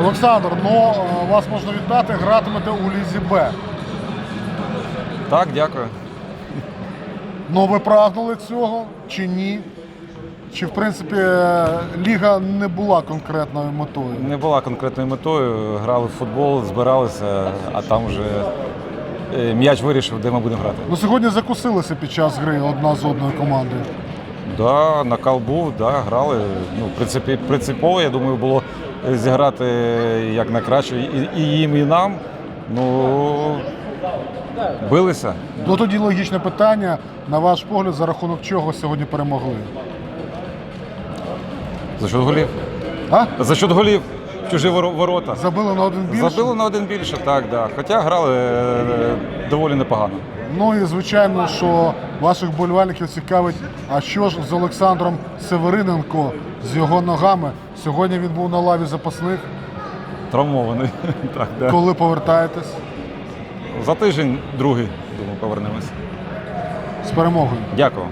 Олександр, ну е, вас можна вітати, гратимете у Лізі Б. Так, дякую. Ну ви прагнули цього чи ні? Чи в принципі е, ліга не була конкретною метою? Не була конкретною метою. Грали в футбол, збиралися, а там вже е, м'яч вирішив, де ми будемо грати. Ну сьогодні закусилися під час гри одна з одною командою. Да, накал був, да, грали. Ну, в принципі, принципово, я думаю, було зіграти як на краще і, і їм, і нам. Ну, билися. Ну тоді логічне питання. На ваш погляд, за рахунок чого сьогодні перемогли? За счет голів. А? За счет голів. Чужі воро- ворота. Забили на один більше? Забили на один більше, так, да. Хоча грали е, доволі непогано. Ну і звичайно, що ваших болівальників цікавить, а що ж з Олександром Севериненко з його ногами? Сьогодні він був на лаві запасних. Травмований. Так, да. Коли повертаєтесь За тиждень другий, думаю, повернемось. з перемогою? Дякую.